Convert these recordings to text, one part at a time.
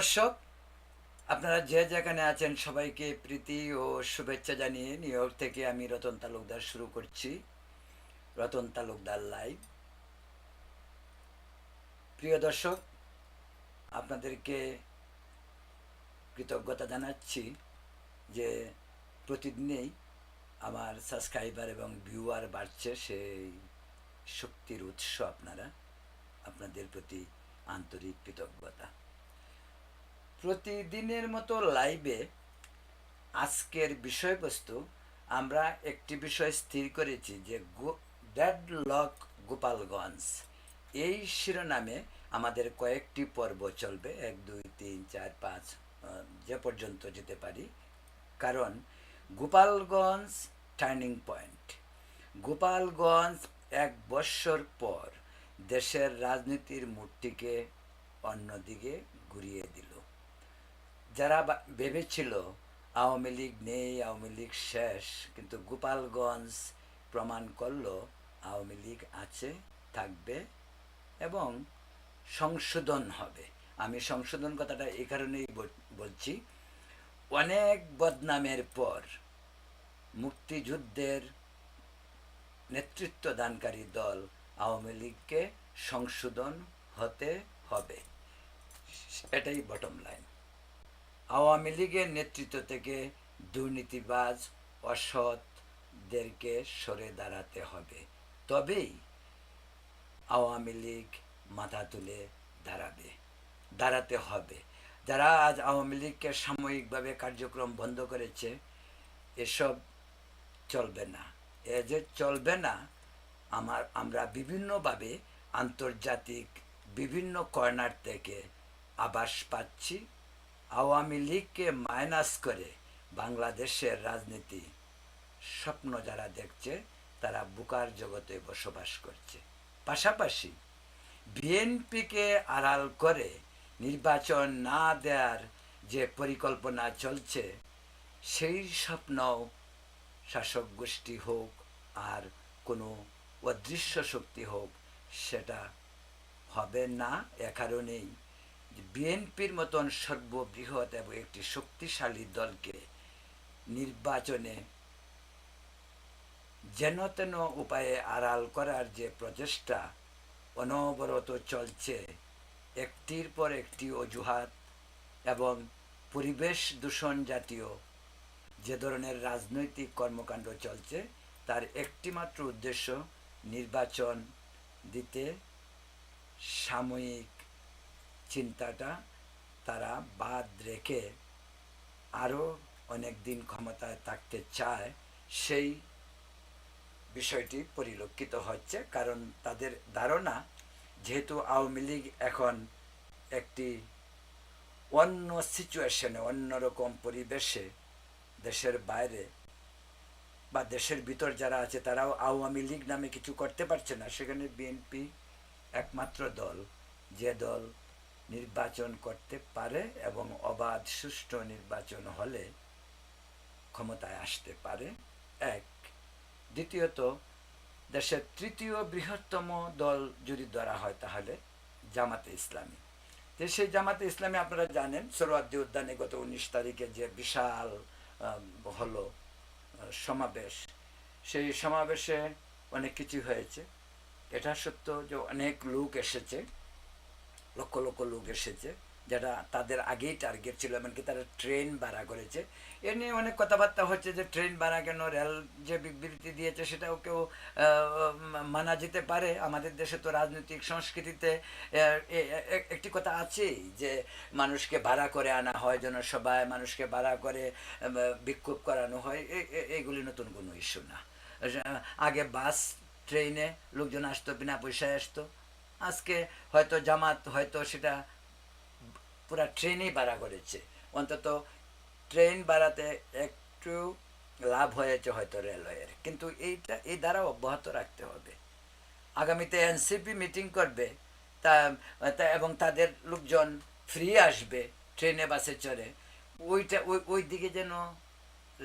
দর্শক, আপনারা যে যেখানে আছেন সবাইকে প্রীতি ও শুভেচ্ছা জানিয়ে নিউ ইয়র্ক থেকে আমি রতন তালুকদার শুরু করছি। রতন তালুকদার লাইভ প্রিয় দর্শক, আপনাদেরকে কৃতজ্ঞতা জানাচ্ছি যে প্রতিদিনেই আমার সাবস্ক্রাইবার এবং ভিউয়ার বাড়ছে সেই শক্তির উৎস আপনারা, আপনাদের প্রতি আন্তরিক কৃতজ্ঞতা। প্রতিদিনের মতো লাইভে আজকের বিষয়বস্তু আমরা একটি বিষয় স্থির করেছি যে ডেড লক গোপালগঞ্জ। এই শিরোনামে আমাদের কয়েকটি পর্ব চলবে। এক, দুই, তিন, চার, পাঁচ যে পর্যন্ত যেতে পারি। কারণ গোপালগঞ্জ টার্নিং পয়েন্ট গোপালগঞ্জ এক বৎসর পর দেশের রাজনীতির মূর্তিকে অন্যদিকে ঘুরিয়ে দিল। যারা ভেবেছিল আওয়ামী লীগ নেই, আওয়ামী লীগ শেষ, কিন্তু গোপালগঞ্জ প্রমাণ করল আওয়ামী লীগ আছে, থাকবে এবং সংশোধন হবে। আমি সংশোধন কথাটা এই কারণেই বল- বলছি, অনেক বদনামের পর মুক্তিযুদ্ধের নেতৃত্ব দানকারী দল আওয়ামী লীগকে সংশোধন হতে হবে। এটাই বটম লাইন আওয়ামী লীগের নেতৃত্ব থেকে দুর্নীতিবাজ অসৎদেরকে সরে দাঁড়াতে হবে। তবেই আওয়ামী লীগ মাথা তুলে দাঁড়াবে, দাঁড়াতে হবে। যারা আজ আওয়ামী লীগকে সাময়িকভাবে কার্যক্রম বন্ধ করেছে, এসব চলবে না। এ যে চলবে না, আমার, আমরা বিভিন্নভাবে আন্তর্জাতিক বিভিন্ন কর্নার থেকে আবাস পাচ্ছি। আওয়ামী লীগকে মাইনাস করে বাংলাদেশের রাজনীতি স্বপ্ন যারা দেখছে, তারা বুকার জগতে বসবাস করছে। পাশাপাশি বিএনপিকে আড়াল করে নির্বাচন না দেওয়ার যে পরিকল্পনা চলছে, সেই স্বপ্নও শাসক গোষ্ঠী হোক আর কোনো অদৃশ্য শক্তি হোক, সেটা হবে না, এ কারণেই বিএনপির মতন সর্ববৃহৎ এবং একটি শক্তিশালী দলকে নির্বাচনে যেন তেন উপায়ে আড়াল করার যে প্রচেষ্টা অনবরত চলছে, একটির পর একটি অজুহাত এবং পরিবেশ দূষণ জাতীয় যে ধরনের রাজনৈতিক কর্মকাণ্ড চলছে, তার একটিমাত্র উদ্দেশ্য নির্বাচন দিতে সাময়িক চিন্তাটা তারা বাদ রেখে আরও অনেক দিন ক্ষমতায় থাকতে চায়, সেই বিষয়টি পরিলক্ষিত হচ্ছে। কারণ তাদের ধারণা, যেহেতু আওয়ামী লীগ এখন একটি অন্য সিচুয়েশনে অন্যরকম পরিবেশে দেশের বাইরে বা দেশের ভিতর যারা আছে, তারাও আওয়ামী লীগ নামে কিছু করতে পারছে না। সেখানে বিএনপি একমাত্র দল। যে দল নির্বাচন করতে পারে এবং অবাধ, সুষ্ঠু নির্বাচন হলে ক্ষমতায় আসতে পারে। এক। দ্বিতীয়ত, দেশের তৃতীয় বৃহত্তম দল যদি ধরা হয় তাহলে জামাতে ইসলামী। তো সেই জামাতে ইসলামী আপনারা জানেন, সরোয়ার্দী উদ্যানে গত উনিশ তারিখে যে বিশাল হলো সমাবেশ, সেই সমাবেশে অনেক কিছু হয়েছে। এটা সত্য যে অনেক লোক এসেছে। লক্ষ লক্ষ লোক এসেছে যেটা তাদের আগেই টার্গেট ছিল, এমনকি তারা ট্রেন ভাড়া করেছে। এ নিয়ে অনেক কথাবার্তা হচ্ছে যে ট্রেন ভাড়া কেন রেল যে বিবৃতি দিয়েছে সেটাও কেউ মানা যেতে পারে। আমাদের দেশে তো রাজনৈতিক সংস্কৃতিতে একটি কথা আছেই যে মানুষকে ভাড়া করে আনা হয়, জনসভায় মানুষকে ভাড়া করে বিক্ষোভ করানো হয়। এ- এ- নতুন কোনো ইস্যু না। আগে বাস ট্রেনে লোকজন আসতো, বিনা পয়সায় আসতো। আজকে হয়তো জামাত হয়তো সেটা পুরা ট্রেনই ভাড়া করেছে। অন্তত ট্রেন ভাড়াতে একটু লাভ হয়েছে হয়তো রেলওয়ের। কিন্তু এইটা, এই দ্বারা অব্যাহত রাখতে হবে। আগামীতে এনসিপি মিটিং করবে, তা এবং তাদের লোকজন ফ্রি আসবে ট্রেনে বাসে চড়ে। ওইটা, ওই ওই দিকে যেন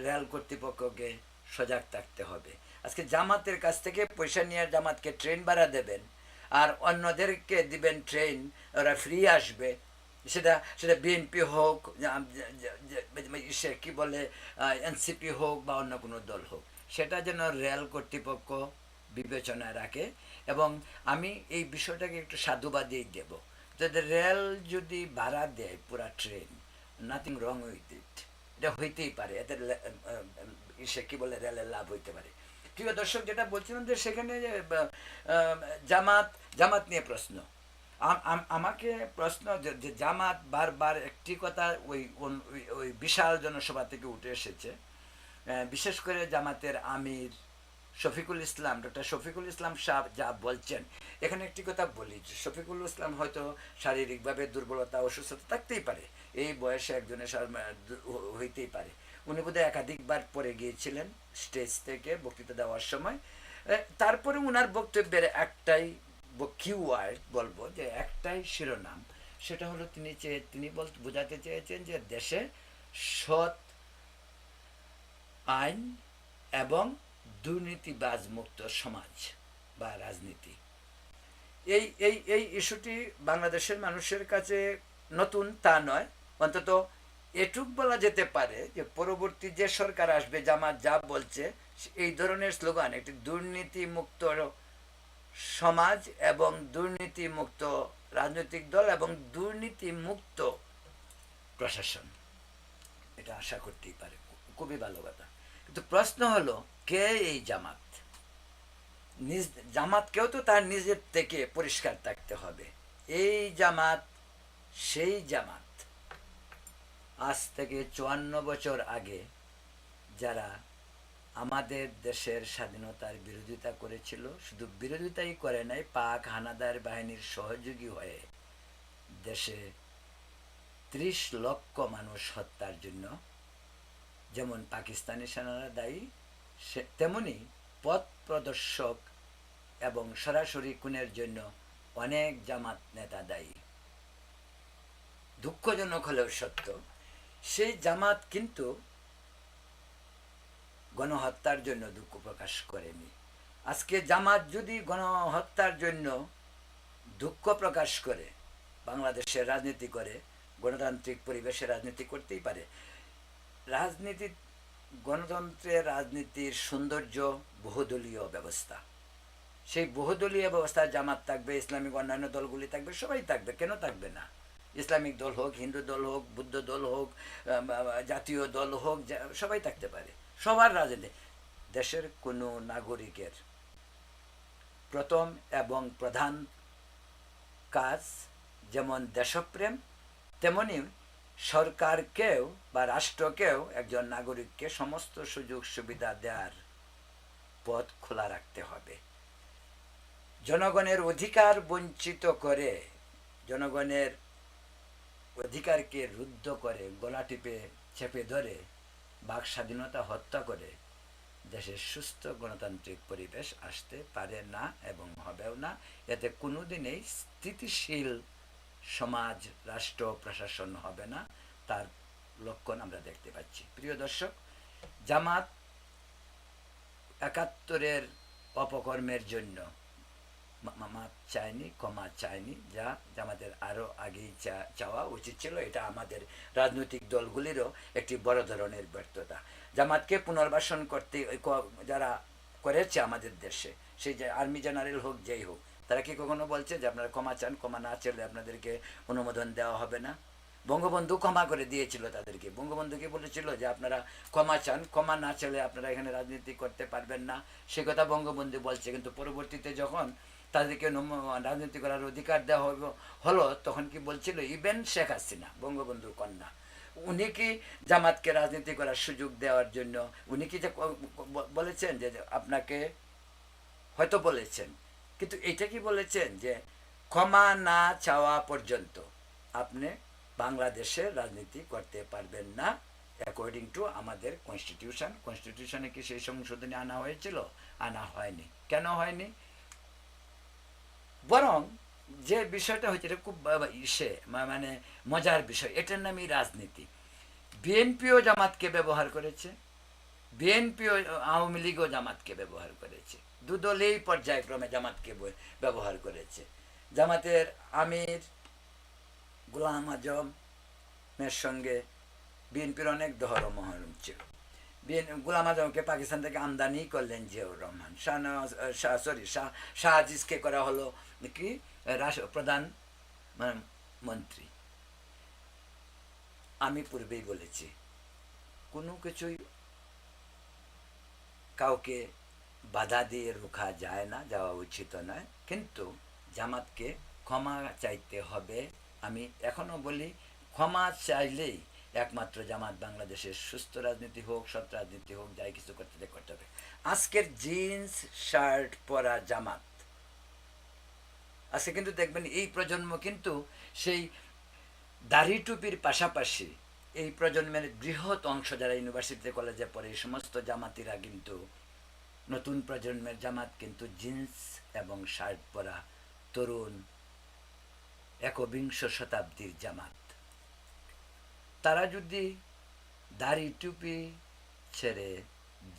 রেল কর্তৃপক্ষকে সজাগ থাকতে হবে। আজকে জামাতের কাছ থেকে পয়সা নিয়ে জামাতকে ট্রেন ভাড়া দেবেন আর অন্যদেরকে দিবেন ট্রেন ওরা ফ্রি আসবে। সেটা সেটা বিএনপি হোক সে কি বলে এনসিপি হোক বা অন্য কোনো দল হোক সেটা যেন রেল কর্তৃপক্ষ বিবেচনায় রাখে এবং আমি এই বিষয়টাকে একটু সাধুবাদই দেব। যদি রেল যদি ভাড়া দেয় পুরা train nothing wrong with it এটা হইতেই পারে এতে লে- আহ, আহ, সে কি বলে রেলের লাভ হইতে পারে। প্রিয় দর্শক, যেটা বলছিলাম যে সেখানে জামাত জামাত নিয়ে প্রশ্ন। আম- আম- আমাকে প্রশ্ন যে- জামাত বারবার একটি কথা ওই ওই- বিশাল জনসভা থেকে উঠে এসেছে। বিশেষ করে জামাতের আমির শফিকুল ইসলাম, ডক্টর শফিকুল ইসলাম সাহ যা বলছেন। এখানে একটি কথা বলি শফিকুল ইসলাম হয়তো শারীরিকভাবে দুর্বলতা, অসুস্থতা থাকতেই পারে। এই বয়সে একজনের হইতেই পারে। উনি বোধহয় একাধিকবার পরে গিয়েছিলেন স্টেজ থেকে বক্তৃতা দেওয়ার সময়। তারপরে উনার বক্তব্যের একটাই কিওয়ার্ড বলব যে একটাই শিরোনাম। সেটা হলো তিনি চেয়ে তিনি বল, বোঝাতে চেয়েছেন যে দেশে সৎ আইন এবং দুর্নীতিবাজ মুক্ত সমাজ বা রাজনীতি। এই এই এই ইস্যুটি বাংলাদেশের মানুষের কাছে নতুন তা নয়। অন্তত এটুক বলা যেতে পারে যে পরবর্তী যে সরকার আসবে, জামাত যা বলছে এই ধরনের স্লোগান, একটি দুর্নীতি মুক্ত সমাজ এবং দুর্নীতি মুক্ত রাজনৈতিক দল এবং দুর্নীতি মুক্ত প্রশাসন। এটা আশা করতেই পারে। খুবই ভালো কথা। কিন্তু প্রশ্ন হলো, কে এই জামাত? নিজ জামাতকেও তো তার নিজের থেকে পরিষ্কার থাকতে হবে। এই জামাত, সেই জামাত। আজ থেকে চুয়ান্ন বছর আগে যারা আমাদের দেশের স্বাধীনতার বিরোধিতা করেছিল, শুধু বিরোধিতাই করে নাই, পাক হানাদার বাহিনীর সহযোগী হয়ে দেশে ত্রিশ লক্ষ মানুষ হত্যার জন্য, যেমন পাকিস্তানি সেনারা দায়ী, সে তেমনি পথ প্রদর্শক এবং সরাসরি খুনের জন্য অনেক জামাত নেতা দায়ী। দুঃখজনক হলেও সত্য সেই জামাত কিন্তু গণহত্যার জন্য দুঃখ প্রকাশ করেনি। আজকে জামাত যদি গণহত্যার জন্য দুঃখ প্রকাশ করে, বাংলাদেশের রাজনীতি করে, গণতান্ত্রিক পরিবেশে রাজনীতি করতেই পারে, রাজনীতি, গণতন্ত্রের রাজনীতির সৌন্দর্য বহুদলীয় ব্যবস্থা। সেই বহুদলীয় ব্যবস্থায় জামাত থাকবে, ইসলামিক অন্যান্য দলগুলি থাকবে, সবাই থাকবে, কেন থাকবে না? ইসলামিক দল হোক, হিন্দু দল হোক, বুদ্ধ দল হোক জাতীয় দল হোক সবাই থাকতে পারে। সবার রাজনীতি। দেশের কোনো নাগরিকের প্রথম এবং প্রধান কাজ যেমন দেশপ্রেম, তেমনি সরকারকেও বা রাষ্ট্রকেও একজন নাগরিককে সমস্ত সুযোগ সুবিধা দেওয়ার পথ খোলা রাখতে হবে। জনগণের অধিকার বঞ্চিত করে, জনগণের অধিকারকে রুদ্ধ করে, গলা টিপে, চেপে ধরে, বাক স্বাধীনতা হত্যা করে, দেশের সুস্থ গণতান্ত্রিক পরিবেশ আসতে পারে না এবং হবেও না। এতে কোনোদিনই স্থিতিশীল সমাজ, রাষ্ট্র, প্রশাসন হবে না, তার লক্ষণ আমরা দেখতে পাচ্ছি। প্রিয় দর্শক, জামাত একাত্তরের অপকর্মের জন্য মা- মা- মাপ চায়নি ক্ষমা চায়নি, যা আমাদের আরও আগেই চাওয়া উচিত ছিল, এটা আমাদের রাজনৈতিক দলগুলিরও একটি বড় ধরনের ব্যর্থতা। জামাতকে পুনর্বাসন করতে যারা করেছে আমাদের দেশে সেই যে আর্মি জেনারেল হোক, যেই হোক, তারা কি কখনো বলছে যে আপনারা ক্ষমা চান ক্ষমা না চাইলে আপনাদেরকে অনুমোদন দেওয়া হবে না? বঙ্গবন্ধু ক্ষমা করে দিয়েছিল তাদেরকে। বঙ্গবন্ধুকে বলেছিল যে আপনারা ক্ষমা চান, ক্ষমা না চাইলে আপনারা এখানে রাজনীতি করতে পারবেন না? সে কথা বঙ্গবন্ধু বলছে, কিন্তু পরবর্তীতে যখন তাদেরকে রাজনীতি করার অধিকার দেওয়া হইব- হলো, তখন কি বলছিল ইভেন শেখ হাসিনা, বঙ্গবন্ধুর কন্যা। উনি কি জামাতকে রাজনীতি করার সুযোগ দেওয়ার জন্য, উনি কি যে বলেছেন যে আপনাকে হয়তো বলেছেন, কিন্তু এটা কি বলেছেন যে ক্ষমা না চাওয়া পর্যন্ত আপনি বাংলাদেশে রাজনীতি করতে পারবেন না অ্যাকর্ডিং টু আমাদের কনস্টিটিউশন কনস্টিটিউশনে কি সেই সংশোধনী আনা হয়েছিল? আনা হয়নি। কেন হয়নি? বরং যে বিষয়টা হচ্ছে এটা খুব ইসে মানে মজার বিষয়। এটার নামই রাজনীতি। বিএনপিও জামাতকে ব্যবহার করেছে। বিএনপিও আওয়ামী লীগও জামাতকে ব্যবহার করেছে। দুদলেই পর্যায়ক্রমে জামাতকে ব্যবহার করেছে। জামাতের আমির গোলাম আজমের সঙ্গে বিএনপির অনেক দহর মহরম ছিল। গোলাম আজমকে পাকিস্তান থেকে আমদানি করলেন জিয়াউর রহমান। শাহ সরি শাহ শাহ আজিজকে করা হলো কি? রাষ্ট্র প্রধান মানে মন্ত্রী। আমি পূর্বেই বলেছি, কোনো কিছুই কাউকে বাধা দিয়ে রোখা যায় না, যাওয়া উচিত নয়। কিন্তু জামাতকে ক্ষমা চাইতে হবে। আমি এখনও বলি, ক্ষমা চাইলেই একমাত্র জামাত বাংলাদেশের সুস্থ রাজনীতি হোক, সৎ রাজনীতি হোক, যাই কিছু করতে করতে হবে। আজকের জিন্স, শার্ট পরা জামাত আজকে কিন্তু দেখবেন এই প্রজন্ম কিন্তু সেই দাড়ি টুপির পাশাপাশি এই প্রজন্মের বৃহৎ অংশ যারা ইউনিভার্সিটিতে কলেজে পড়ে, এই সমস্ত জামাতিরা কিন্তু নতুন প্রজন্মের জামাত কিন্তু জিন্স এবং শার্ট পরা তরুণ একবিংশ শতাব্দীর জামাত। তারা যদি দাড়ি টুপি ছেড়ে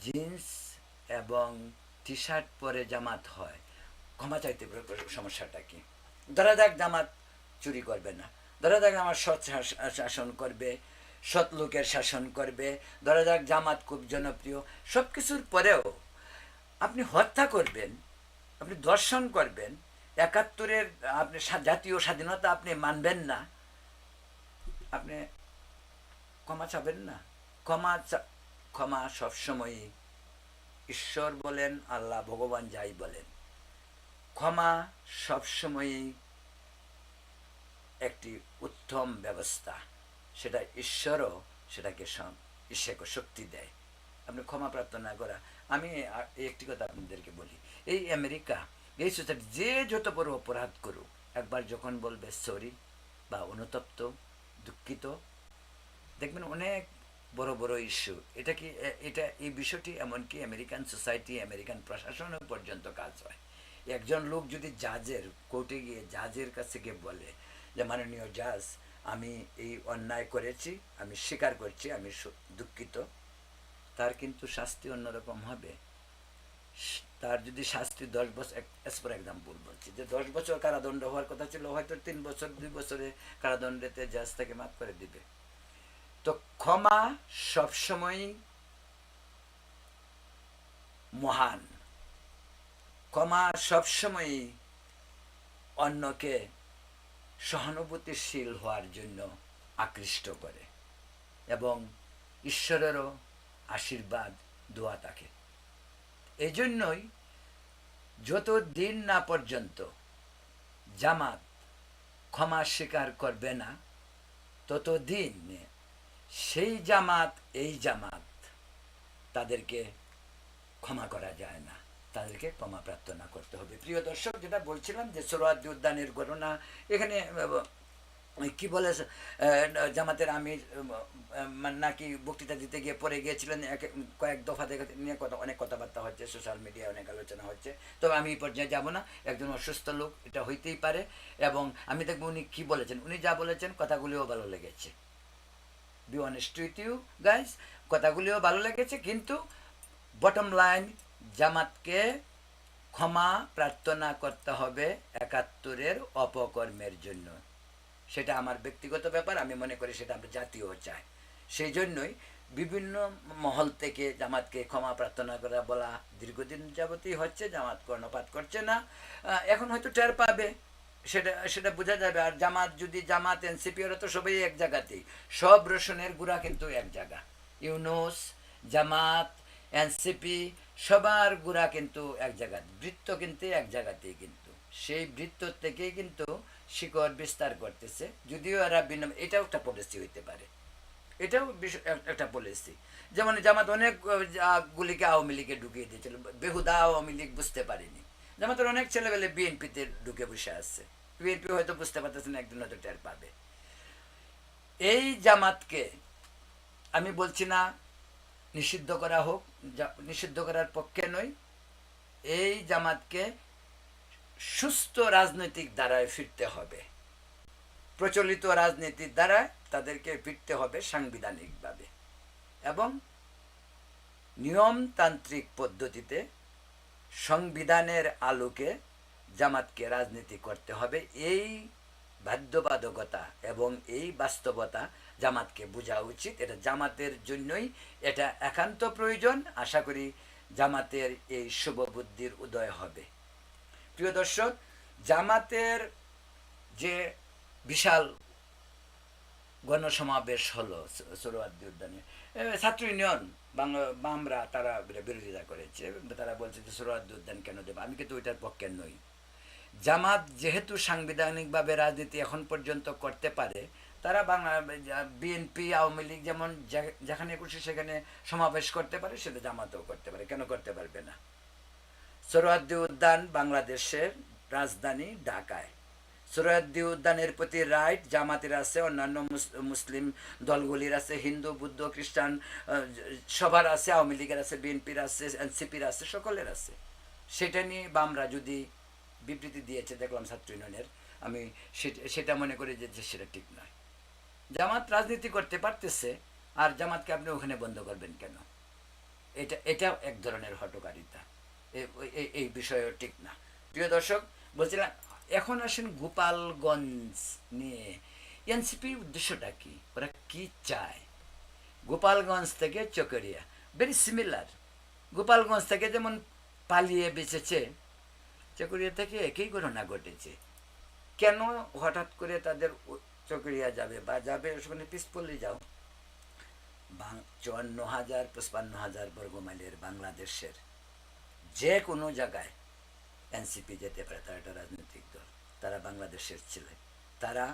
জিন্স এবং টি শার্ট পরে জামাত হয় ক্ষমা চাইতে সমস্যাটা কি? ধরা যাক জামাত চুরি করবে না। ধরা যাক আমার সৎ শাস- শাসন করবে, সৎ লোকের শাসন করবে। ধরা যাক জামাত খুব জনপ্রিয়। সব কিছুর পরেও আপনি হত্যা করবেন, আপনি দর্শন করবেন, একাত্তরের আপনি জাতীয় স্বাধীনতা আপনি মানবেন না, আপনি ক্ষমা চাবেন না। ক্ষমা ক্ষমা সবসময়ই ঈশ্বর বলেন, আল্লাহ ভগবান যাই বলেন। ক্ষমা সবসময়ই একটি উত্তম ব্যবস্থা। সেটা ঈশ্বরও সেটাকে ঈশ্বরকে শক্তি দেয়। আপনি ক্ষমা প্রার্থনা করা, আমি একটি কথা আপনাদেরকে বলি। এই আমেরিকা, এই সোসাইটি যে যত বড় অপরাধ করুক, একবার যখন বলবে সরি বা অনুতপ্ত, দুঃখিত, দেখবেন অনেক বড় বড় ইস্যু এটা কি এটা, এই বিষয়টি এমনকি আমেরিকান সোসাইটি আমেরিকান প্রশাসনও পর্যন্ত কাজ হয়। একজন লোক যদি জাজের কোর্টে গিয়ে জাজের কাছে গিয়ে বলে যে, মাননীয় জাজ, আমি এই অন্যায় করেছি, আমি স্বীকার করছি, আমি দুঃখিত। তার কিন্তু শাস্তি অন্যরকম হবে। তার যদি শাস্তি দশ বছর এস ফর এক্সাম্পল বলছি, যে দশ বছর কারাদণ্ড হওয়ার কথা ছিল, হয়তো তিন বছর, দুই বছরে কারাদণ্ডেতে জাজ তাকে মাফ করে দিবে। তো ক্ষমা সবসময় মহান। ক্ষমা সবসময় অন্যকে সহানুভূতিশীল হওয়ার জন্য আকৃষ্ট করে এবং ঈশ্বরেরও আশীর্বাদ, দোয়া থাকে এজন্যই যত দিন না পর্যন্ত জামাত ক্ষমা স্বীকার করবে না, ততদিন সেই জামাত, এই জামাত তাদেরকে ক্ষমা করা যায় না। তাদেরকে ক্ষমা প্রার্থনা করতে হবে। প্রিয় দর্শক, যেটা বলছিলাম যে সোরাদ্দি উদ্যানের ঘটনা, এখানে কি বলে জামাতের আমির নাকি বক্তৃতা দিতে গিয়ে পড়ে গিয়েছিলেন, এক- কয়েক দফা থেকে নিয়ে কথা অনেক কথাবার্তা হচ্ছে, সোশ্যাল মিডিয়ায় অনেক আলোচনা হচ্ছে। তবে আমি এই পর্যায়ে যাব না, একজন অসুস্থ লোক, এটা হইতেই পারে, এবং আমি দেখব উনি কি বলেছেন। উনি যা বলেছেন, কথাগুলিও ভালো লেগেছে। Be honest with you guys কথাগুলিও ভালো লেগেছে, কিন্তু বটম লাইন জামাতকে ক্ষমা প্রার্থনা করতে হবে একাত্তরের অপকর্মের জন্য। সেটা আমার ব্যক্তিগত ব্যাপার, আমি মনে করি সেটা আমরা জাতীয় চাই। সেই জন্যই বিভিন্ন মহল থেকে জামাতকে ক্ষমা প্রার্থনা করা বলা দীর্ঘদিন যাবতই হচ্ছে, জামাত কর্ণপাত করছে না। এখন হয়তো টের পাবে, সেটা সেটা বোঝা যাবে। আর জামাত, যদি জামাত, এনসিপি, ওরা তো সবাই এক জায়গাতেই। সব রসুনের গুড়া কিন্তু এক জায়গা। ইউনুস, জামাত, এনসিপি সবার গুড়া কিন্তু এক জায়গা বৃত্ত কিন্তু এক জায়গাতেই কিন্তু। সেই বৃত্ত থেকেই কিন্তু শিকড় বিস্তার করতেছে, যদিও এরা ভিন্ন এটাও একটা পলিসি হইতে পারে। এটাও একটা পলিসি যেমন জামাত অনেক গুলিকে আওয়ামী লীগে ঢুকিয়ে দিয়েছিল, বেহুদা আওয়ামী লীগ বুঝতে পারেনি। জামাতের অনেক ছেলেবেলে বিএনপিতে ঢুকে বসে আছে। বিএনপি হয়তো বুঝতে পারতেছে না একদিন হয়তো টের পাবে। এই জামাতকে আমি বলছি না নিষিদ্ধ করা হোক নিষিদ্ধ করার পক্ষে নই। এই জামাতকে সুস্থ রাজনৈতিক দ্বারায় ফিরতে হবে। প্রচলিত রাজনীতির দ্বারা তাদেরকে ফিরতে হবে সাংবিধানিকভাবে। এবং নিয়মতান্ত্রিক পদ্ধতিতে সংবিধানের আলোকে জামাতকে রাজনীতি করতে হবে। এই বাধ্যবাধকতা এবং এই বাস্তবতা জামাতকে বোঝা উচিত। এটা জামাতের জন্যই এটা একান্ত প্রয়োজন। আশা করি জামাতের এই শুভ বুদ্ধির উদয় হবে। প্রিয় দর্শক, জামাতের যে বিশাল গণসমাবেশ হলো সৌরবাদী উদ্যানে ছাত্র ইউনিয়ন বামরা, তারা বিরোধিতা করেছে। তারা বলছে যে সৌরবাদী উদ্যান কেন দেবে? আমি কিন্তু ওইটার পক্ষে নই। জামাত যেহেতু সাংবিধানিকভাবে রাজনীতি এখন পর্যন্ত করতে পারে তারা বাংলা বিএনপি আওয়ামী লীগ যেমন যেখানে খুশি সেখানে সমাবেশ করতে পারে, সেটা জামাতেও করতে পারে, কেন করতে পারবে না? সোহরাওয়ার্দী উদ্যান বাংলাদেশের রাজধানী ঢাকায়। সোহরাওয়ার্দী উদ্যানের প্রতি রাইট জামাতের আছে, অন্যান্য মুস- মুসলিম দলগুলির আছে, হিন্দু, বুদ্ধ, খ্রিস্টান সবার আছে, আওয়ামী লীগের আছে বিএনপির আছে এনসিপির আছে, সকলের আছে। সেটা নিয়ে বামরা যদি বিবৃতি দিয়েছে, দেখলাম ছাত্র ইউনিয়নের, আমি সেটা- মনে করি যে সেটা ঠিক নয়। জামাত রাজনীতি করতে পারতেছে, আর জামাতকে আপনি ওখানে বন্ধ করবেন কেন? এটা এটা এক ধরনের হটকারিতা। এই বিষয়ও ঠিক না। প্রিয় দর্শক, বলছিলাম, এখন আসেন গোপালগঞ্জ নিয়ে। এনসিপির উদ্দেশ্যটা কি? ওরা কি চায়? গোপালগঞ্জ থেকে চকরিয়া। ভেরি সিমিলার গোপালগঞ্জ থেকে যেমন পালিয়ে বেঁচেছে, চকরিয়া থেকে একই ঘটনা ঘটেছে। কেন হঠাৎ করে তাদের চকরিয়া যাবে বা যাবে ওখানে পিসপল্লি যাও। চুয়ান্ন হাজার পঁচপান্ন হাজার বর্গমাইলের বাংলাদেশের যে কোনো জায়গায় এনসিপি যেতে পারে, তারা একটা রাজনৈতিক দল, তারা বাংলাদেশের ছেলে। তারা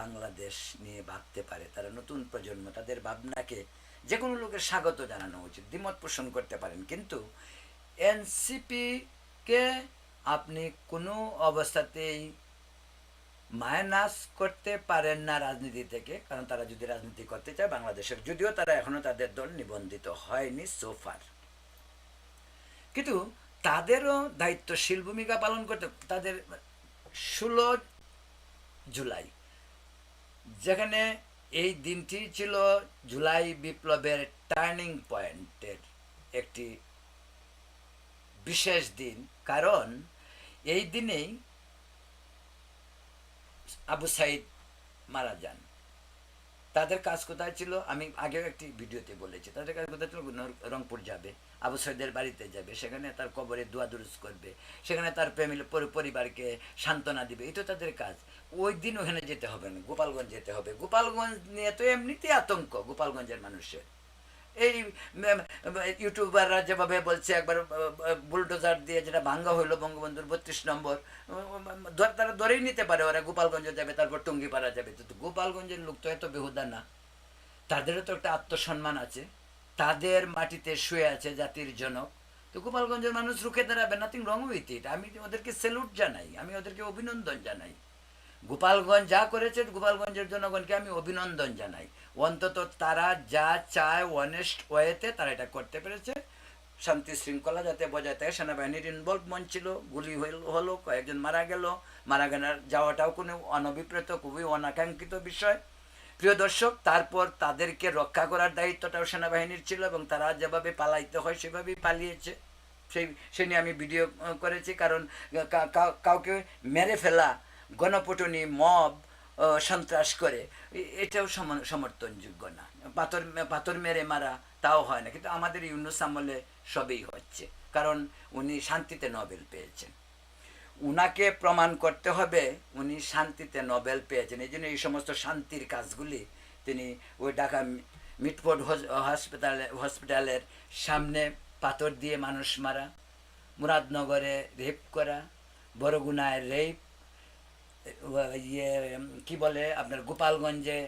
বাংলাদেশ নিয়ে ভাবতে পারে, তারা নতুন প্রজন্ম, তাদের ভাবনাকে যে কোনো লোকের স্বাগত জানানো উচিত, দ্বিমত পোষণ করতে পারেন। কিন্তু এনসিপিকে আপনি কোনো অবস্থাতেই মাইনাস করতে পারেন না রাজনীতি থেকে, কারণ তারা যদি রাজনীতি করতে চায় বাংলাদেশের, যদিও তারা এখনও তাদের দল নিবন্ধিত হয়নি সোফার কিন্তু তাদেরও দায়িত্বশীল ভূমিকা পালন করতে, তাদের ষোলো জুলাই, যেখানে এই দিনটি ছিল জুলাই বিপ্লবের টার্নিং পয়েন্টের একটি বিশেষ দিন। কারণ এই দিনেই আবু সাইদ মারা যান। তাদের কাজ কোথায় ছিল? আমি আগেও একটি ভিডিওতে বলেছি। তাদের কাজ কোথায় ছিল? রংপুর যাবে। আবু সাইদের বাড়িতে যাবে। সেখানে তার কবরে দোয়া দুরুজ করবে। সেখানে তার ফ্যামিলি পরিবারকে সান্ত্বনা দিবে। তো তাদের কাজ। ওই দিন ওখানে যেতে হবে না। গোপালগঞ্জ যেতে হবে। গোপালগঞ্জ নিয়ে তো এমনিতেই আতঙ্ক। গোপালগঞ্জের মানুষের। এই ইউটিউবাররা যেভাবে বলছে, একবার বুলডোজার দিয়ে যেটা ভাঙ্গা হইল বঙ্গবন্ধুর বত্রিশ নম্বর তারা ধরেই নিতে পারে ওরা, গোপালগঞ্জ যাবে, তারপর টুঙ্গিপাড়া যাবে। তো গোপালগঞ্জের লোক তো এত বেহুদা না। তাদেরও তো একটা আত্মসম্মান আছে। তাদের মাটিতে শুয়ে আছে জাতির জনক। তো গোপালগঞ্জের মানুষ রুখে দাঁড়াবে নাথিং রং উইথ ইট আমি ওদেরকে স্যালুট জানাই, আমি ওদেরকে অভিনন্দন জানাই। গোপালগঞ্জ যা করেছে গোপালগঞ্জের জনগণকে আমি অভিনন্দন জানাই। অন্তত তারা যা চায় অনেস্ট ওয়েতে তারা এটা করতে পেরেছে। শান্তি শৃঙ্খলা যাতে বজায় থাকে, সেনাবাহিনীর ইনভলভমেন্ট ছিল, গুলি হলো, কয়েকজন মারা গেল। মারা গেলার যাওয়াটাও কোনো অনভিপ্রেত, খুবই অনাকাঙ্ক্ষিত বিষয়। প্রিয় দর্শক, তারপর তাদেরকে রক্ষা করার দায়িত্বটাও সেনাবাহিনীর ছিল এবং তারা যেভাবে পালাইতে হয়, সেভাবেই পালিয়েছে। সেই সে নিয়ে আমি ভিডিও করেছি। কারণ কাউকে মেরে ফেলা গণপটনি, মব সন্ত্রাস করে। এটাও সম- সমর্থনযোগ্য না। পাথর পাথর মেরে মারা তাও হয় না। কিন্তু আমাদের ইউনুস আমলে সবই হচ্ছে। কারণ উনি শান্তিতে নোবেল পেয়েছেন। উনাকে প্রমাণ করতে হবে, উনি শান্তিতে নোবেল পেয়েছেন। এই জন্য এই সমস্ত শান্তির কাজগুলি তিনি ওই ঢাকা মিটফোর্ড হসপিটালে, হসপিটালের সামনে পাথর দিয়ে মানুষ মারা, মুরাদনগরে রেপ করা, বরগুনায় রেপ ইয়ে কি বলে আপনার গোপালগঞ্জে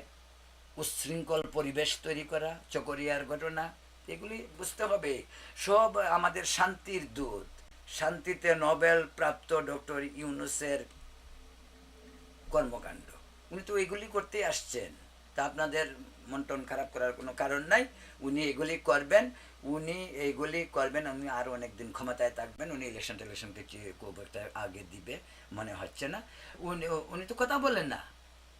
উচ্ছৃঙ্খল পরিবেশ তৈরি করা, চকরিয়ার ঘটনা, এগুলি বুঝতে হবে। সব আমাদের শান্তির দূত। শান্তিতে নোবেল প্রাপ্ত ডক্টর ইউনুসের কর্মকাণ্ড। উনি তো এগুলি করতেই আসছেন। তা আপনাদের মন টন খারাপ করার কোনো কারণ নাই। উনি এগুলি করবেন। উনি এইগুলি করবেন, উনি আরও অনেক দিন ক্ষমতায় থাকবেন, উনি ইলেকশন টেলেকশনকে খুব একটা আগে দিবে, মনে হচ্ছে না। উনি উনি তো কথা বলেন না।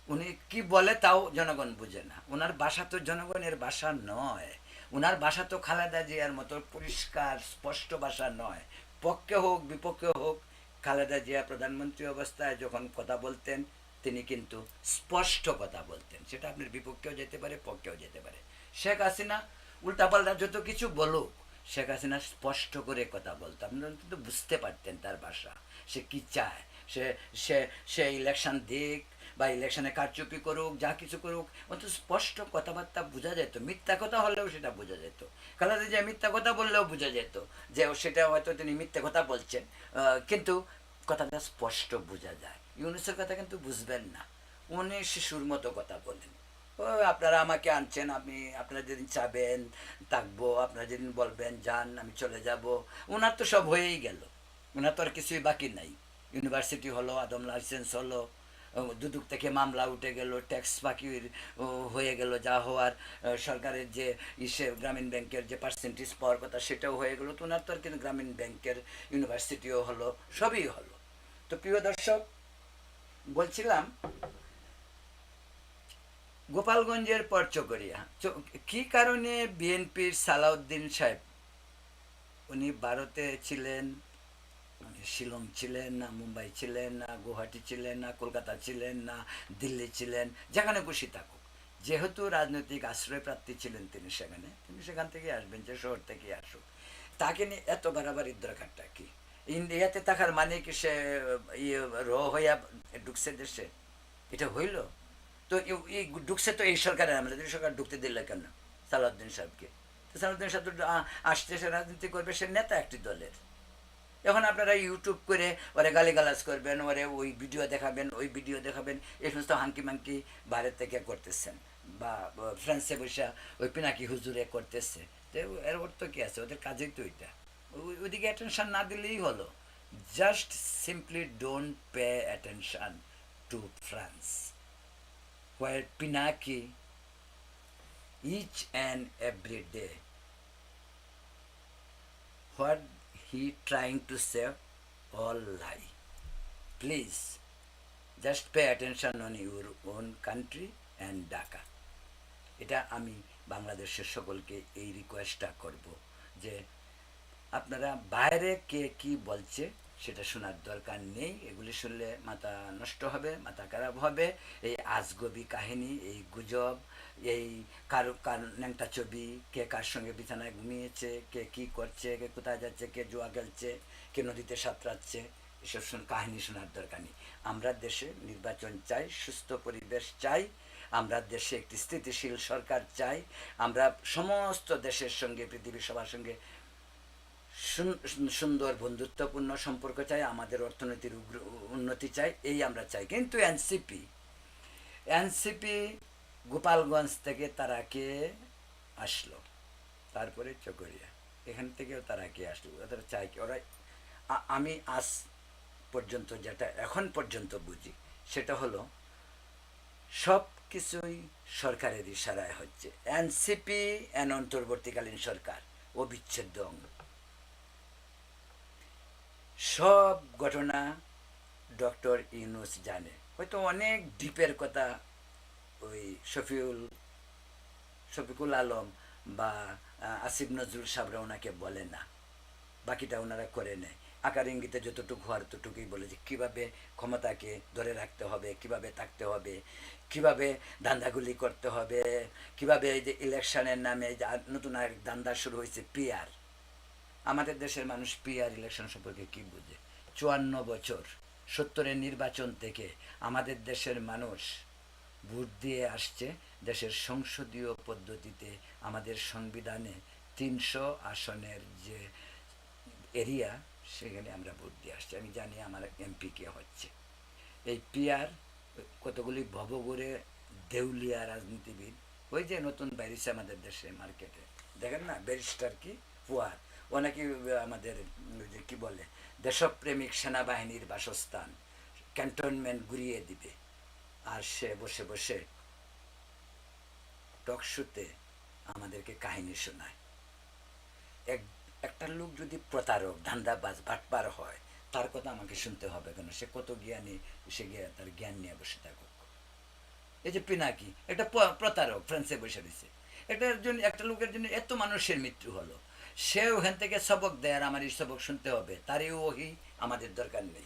উনি কি বলে তাও জনগণ বুঝে না। ওনার ভাষা তো জনগণের ভাষা নয়। ওনার ভাষা তো খালেদা জিয়ার মতো পরিষ্কার, স্পষ্ট ভাষা নয়। পক্ষে হোক, বিপক্ষে হোক, খালেদা জিয়া প্রধানমন্ত্রী অবস্থায় যখন কথা বলতেন, তিনি কিন্তু স্পষ্ট কথা বলতেন। সেটা আপনার বিপক্ষেও যেতে পারে, পক্ষেও যেতে পারে। শেখ হাসিনা উল্টাপাল্টা যত কিছু বলুক, শেখ হাসিনা স্পষ্ট করে কথা বলতো। কিন্তু বুঝতে পারতেন তার ভাষা। সে কি চায়? সে সে সে ইলেকশন দিক বা ইলেকশনে কারচুপি করুক, যা কিছু করুক অত স্পষ্ট কথাবার্তা বোঝা যেত। মিথ্যা কথা হলেও সেটা বোঝা যেত। কালাতে যে মিথ্যা কথা বললেও বোঝা যেত যে সেটা হয়তো তিনি মিথ্যা কথা বলছেন। কিন্তু কথাটা স্পষ্ট বোঝা যায়। ইউনুসের কথা কিন্তু বুঝবেন না। উনি শিশুর মতো কথা বলেন। আপনারা আমাকে আনছেন, আমি আপনারা যেদিন চাবেন, থাকব, আপনারা যেদিন বলবেন, যান, আমি চলে যাব। ওনার তো সব হয়েই গেল। ওনার তো আর কিছুই বাকি নাই। ইউনিভার্সিটি হলো, আদম লাইসেন্স হলো দুদুক থেকে মামলা উঠে গেল ট্যাক্স বাকি হয়ে গেল, যা হওয়ার সরকারের যে ইসে, গ্রামীণ ব্যাংকের যে পার্সেন্টেজ পাওয়ার কথা সেটাও হয়ে গেল। তো ওনার তো আর কিন্তু গ্রামীণ ব্যাংকের ইউনিভার্সিটিও হলো, সবই হলো। তো প্রিয় দর্শক, বলছিলাম গোপালগঞ্জের পরচকরিয়া। কি কারণে বিএনপির সালাউদ্দিন সাহেব, উনি ভারতে ছিলেন শিলং ছিলেন না মুম্বাই ছিলেন না, গুয়াহাটি ছিলেন না, কলকাতা ছিলেন না, দিল্লি ছিলেন, যেখানে খুশি থাকুক। যেহেতু রাজনৈতিক আশ্রয় প্রার্থী ছিলেন তিনি সেখানে, তিনি সেখান থেকে আসবেন, যে শহর থেকে আসুক। তাকে নিয়ে এত বাড়াবাড়ির দরকারটা কি? ইন্ডিয়াতে থাকার মানে কি সে ইয়ে র হইয়া ঢুকছে দেশে? এটা হইল? তো এই ঢুকছে তো এই সরকারের আমলে এই সরকার ঢুকতে দিল কেন সালাউদ্দিন সাহেবকে? তো সালাউদ্দিন সাহেব তো আসতে সে রাজনীতি করবে, সে নেতা একটি দলের। এখন আপনারা ইউটিউব করে, ওরে গালিগালাজ করবেন, ওরে ওই ভিডিও দেখাবেন, ওই ভিডিও দেখাবেন এই সমস্ত হাঙ্কি মাঙ্কি বাইরের থেকে করতেছেন। বা ফ্রান্সে বসে ওই পিনাকি হুজুরে করতেছে। তো এর অর্থ কি আছে? ওদের কাজেই তো ওইটা ওই- ওইদিকে অ্যাটেনশন না দিলেই হলো। Just simply don't pay attention to France where Pinaki each and every day what he trying to say all lie please just pay attention on your own country and Dhaka এটা আমি বাংলাদেশের সকলকে এই রিকোয়েস্টটা করব যে আপনারা বাইরে কে কি বলছে সেটা শোনার দরকার নেই। এগুলি শুনলে মাথা নষ্ট হবে, মাথা খারাপ হবে। এই আজগবি কাহিনী, এই গুজব, এই কারও, কার ন্যাংটা ছবি, কে কার সঙ্গে বিছানায় ঘুমিয়েছে, কে কি করছে, কে কোথায় যাচ্ছে, কে জুয়া খেলছে, কে নদীতে সাঁতরাচ্ছে, এসব শুন, কাহিনী শোনার দরকার নেই। আমরা দেশে নির্বাচন চাই, সুস্থ পরিবেশ চাই, আমরা দেশে একটি স্থিতিশীল সরকার চাই, আমরা সমস্ত দেশের সঙ্গে, পৃথিবীর সবার সঙ্গে সুন্দর বন্ধুত্বপূর্ণ সম্পর্ক চাই, আমাদের অর্থনীতির উন্নতি চাই, এই আমরা চাই। কিন্তু এনসিপি এনসিপি গোপালগঞ্জ থেকে তারা কে আসলো, তারপরে চকরিয়া। এখান থেকেও তারা কে আসলো। ওরা চাই কি? ওরা আমি আজ পর্যন্ত যেটা এখন পর্যন্ত বুঝি, সেটা হলো সব কিছুই সরকারের ইশারায় হচ্ছে। এনসিপি এন অন্তর্বর্তীকালীন সরকার, অবিচ্ছেদ্য অঙ্গ। সব ঘটনা ডক্টর ইউনুস জানে। হয়তো অনেক ডিপের কথা ওই শফিউল, শফিকুল আলম বা আসিফ নজরুল সাহরা ওনাকে বলে না। বাকিটা ওনারা করে নেয়। আকার ইঙ্গিতে যতটুকু হওয়ার ততটুকুই বলে যে কীভাবে ক্ষমতাকে ধরে রাখতে হবে, কীভাবে থাকতে হবে, কীভাবে ধান্দাগুলি করতে হবে, কীভাবে এই যে ইলেকশনের নামে নতুন আর দান্দা শুরু হয়েছে পিয়ার আমাদের দেশের মানুষ পিআর ইলেকশন সম্পর্কে কি বুঝে? চুয়ান্ন বছর, সত্তরের নির্বাচন থেকে আমাদের দেশের মানুষ ভোট দিয়ে আসছে দেশের সংসদীয় পদ্ধতিতে আমাদের সংবিধানে তিনশো আসনের যে এরিয়া সেখানে আমরা ভোট দিয়ে আসছি। আমি জানি আমার এমপি কে হচ্ছে। এই পিয়ার কতগুলি ভবগড়ে দেউলিয়া রাজনীতিবিদ, ওই যে নতুন বাইরেছে আমাদের দেশে মার্কেটে দেখেন না ব্যারিস্টার কি? পুয়ার নাকি আমাদের কি বলে, দেশপ্রেমিক সেনাবাহিনীর বাসস্থান, ক্যান্টনমেন্ট ঘুরিয়ে দিবে। আর সে বসে বসে টকশুতে আমাদেরকে কাহিনী শোনায়। এক, একটা লোক যদি প্রতারক, ধান্দাবাজ, বাটপার হয়, তার কথা আমাকে শুনতে হবে কেন? সে কত জ্ঞানী, সে গিয়ে তার জ্ঞান নিয়ে বসে থাকুক। এই যে পিনাকি, একটা প্রতারক, ফ্রান্সে বসে রয়েছে। এটার জন্য, একটা লোকের জন্য এত মানুষের মৃত্যু হলো। সে ওখান থেকে সবক দেয় আর আমার এই সবক শুনতে হবে, তারই ওহি আমাদের দরকার নেই।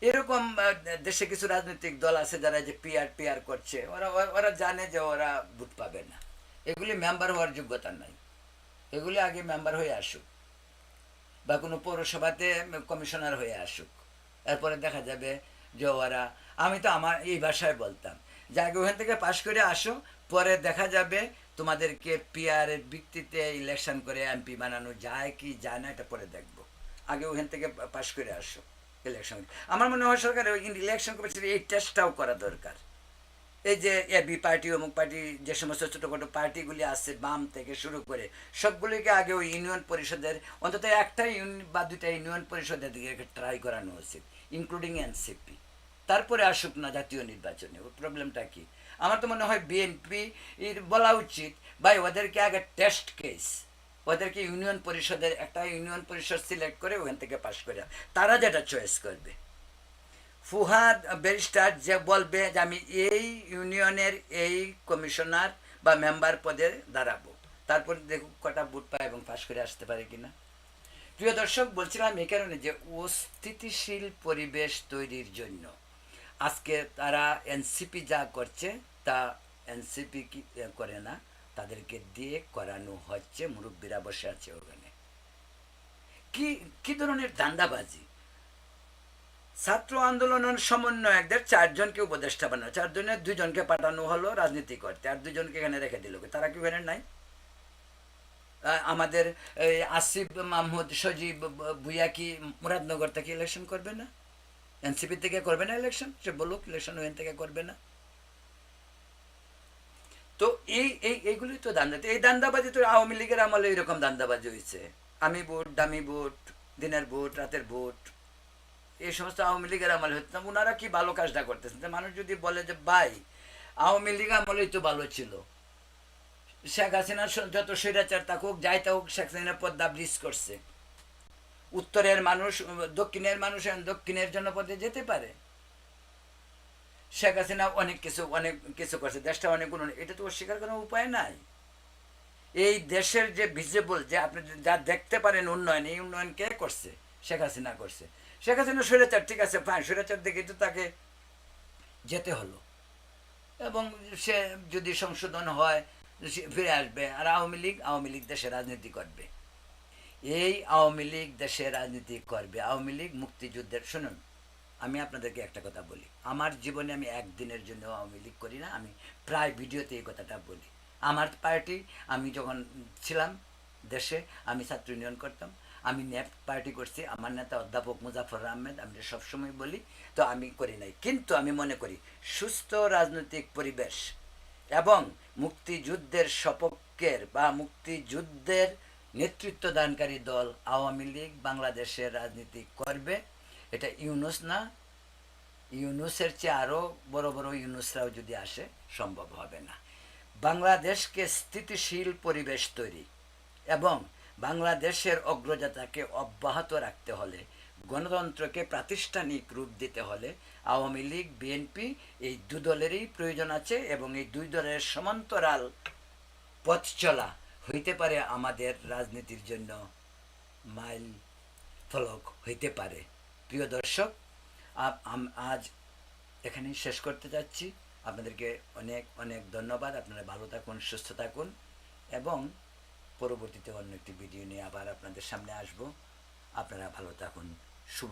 এরকম দেশে কিছু রাজনৈতিক দল আছে যারা যে পিআর পিআর করছে, ওরা, ওরা- ওরা জানে যে ওরা ভোট পাবে না। এগুলি মেম্বার হওয়ার যোগ্যতা নাই। এগুলি আগে মেম্বার হয়ে আসুক, বা কোনো পৌরসভাতে কমিশনার হয়ে আসুক। এরপরে দেখা যাবে যে ওরা, আমি তো আমার, এই ভাষায় বলতাম, যে আগে ওখান থেকে পাশ করে আসো, পরে দেখা যাবে তোমাদেরকে পিআরের ভিত্তিতে ইলেকশন করে এমপি বানানো যায় কি যায় না, এটা পরে দেখব। আগে ওখান থেকে পাশ করে আসো ইলেকশন আমার মনে হয় সরকার ইলেকশন কমিশনের এই টেস্টটাও করা দরকার। এই যে এবি পার্টি অমুক পার্টি যে সমস্ত ছোটোখাটো পার্টিগুলি আছে বাম থেকে শুরু করে সবগুলিকে আগে ওই ইউনিয়ন পরিষদের, অন্তত একটা ইউনি বা দুইটা ইউনিয়ন পরিষদের দিকে ট্রাই করানো উচিত ইনক্লুডিং এনসিপি তারপরে আসুক না জাতীয় নির্বাচনে, ওর প্রবলেমটা কি? আমার তো মনে হয় বিএনপি বলা উচিত, ভাই, ওদেরকে আগে টেস্ট কেস ওদেরকে ইউনিয়ন পরিষদের, একটা ইউনিয়ন পরিষদ সিলেক্ট করে ওখান থেকে পাশ করে তারা যেটা চয়েস করবে। ফুহাদ ব্যারিস্টার যে বলবে যে আমি এই ইউনিয়নের এই কমিশনার বা মেম্বার পদে দাঁড়াবো। তারপর দেখুক কটা বুট পায় এবং পাশ করে আসতে পারে কিনা। প্রিয় দর্শক, বলছিলাম এই কারণে যে অস্থিতিশীল পরিবেশ তৈরির জন্য আজকে তারা এনসিপি যা করছে তা এনসিপি করে না, তাদেরকে দিয়ে করানো হচ্ছে মুরব্বীরা বসে আছে ওখানে। কি কি ধরনের দান্দাবাজি ছাত্র আন্দোলনের সমন্বয়কদের চারজনকে উপদেষ্টা বানানো, চারজনের দুজনকে পাঠানো হলো রাজনীতি করতে, আর দুজনকে এখানে রেখে দিল তারা কি ওখানে নাই? আমাদের আসিফ, মাহমুদ, সজীব ভুইয়া কি মুরাদনগর থেকে ইলেকশন করবে না? এনসিপি থেকে করবে না ইলেকশন সে বলুক ইলেকশন ওখান থেকে করবে না। তো এই এই এইগুলি তো দান্দা এই দান্দাবাজি তো আওয়ামী লীগের আমলে এরকম দান্দাবাজি হয়েছে। আমি ভোট, দামি ভোট, দিনের ভোট, রাতের ভোট, এই সমস্ত আওয়ামী লীগের আমলে না ওনারা কি ভালো কাজটা করতেছেন? মানুষ যদি বলে যে, ভাই, আওয়ামী লীগ আমলেই তো ভালো ছিল। শেখ হাসিনার যত স্বৈরাচার থাকুক, যাই থাকুক, শেখ হাসিনা পদ্মা ব্রিজ করছে। উত্তরের মানুষ, দক্ষিণের মানুষ দক্ষিণের জনপদে যেতে পারে। শেখ হাসিনা অনেক কিছু অনেক কিছু করছে, দেশটা অনেক উন্নয়ন। এটা তো অস্বীকার করার উপায় নাই। এই দেশের যে ভিজিবল যে আপনি যা দেখতে পারেন উন্নয়ন, এই উন্নয়ন কে করছে? শেখ হাসিনা করছে। শেখ হাসিনা স্বৈরাচার, ঠিক আছে ফাইন স্বৈরাচার দেখে তো তাকে যেতে হলো। এবং সে যদি সংশোধন হয় ফিরে আসবে, আর আওয়ামী লীগ আওয়ামী লীগ দেশে রাজনীতি করবে। এই আওয়ামী লীগ দেশে রাজনীতি করবে। আওয়ামী লীগ মুক্তিযুদ্ধের শুনুন আমি আপনাদেরকে একটা কথা বলি। আমার জীবনে আমি একদিনের জন্য আওয়ামী লীগ করি না, আমি প্রায় ভিডিওতে এই কথাটা বলি। আমার পার্টি, আমি যখন ছিলাম দেশে, আমি ছাত্র ইউনিয়ন করতাম, আমি ন্যাপ পার্টি করছি, আমার নেতা অধ্যাপক মুজাফর আহমেদ, আমি সবসময় বলি, তো আমি করি নাই। কিন্তু আমি মনে করি, সুস্থ রাজনৈতিক পরিবেশ এবং মুক্তিযুদ্ধের সপক্ষের বা মুক্তিযুদ্ধের নেতৃত্ব দানকারী দল আওয়ামী লীগ বাংলাদেশের রাজনীতি করবে এটা ইউনুস না। ইউনুসের চেয়ে আরও বড় বড় ইউনুসরাও যদি আসে, সম্ভব হবে না। বাংলাদেশকে স্থিতিশীল পরিবেশ তৈরি এবং বাংলাদেশের অগ্রযাত্রাকে অব্যাহত রাখতে হলে, গণতন্ত্রকে প্রাতিষ্ঠানিক রূপ দিতে হলে আওয়ামী লীগ, বিএনপি এই দু দলেরই প্রয়োজন আছে এবং এই দুই দলের সমান্তরাল পথ চলা হইতে পারে আমাদের রাজনীতির জন্য মাইল ফলক হইতে পারে। প্রিয় দর্শক আজ এখানেই শেষ করতে যাচ্ছি। আপনাদেরকে অনেক অনেক ধন্যবাদ। আপনারা ভালো থাকুন, সুস্থ থাকুন এবং পরবর্তীতে অন্য একটি ভিডিও নিয়ে আবার আপনাদের সামনে আসব। আপনারা ভালো থাকুন। শুভ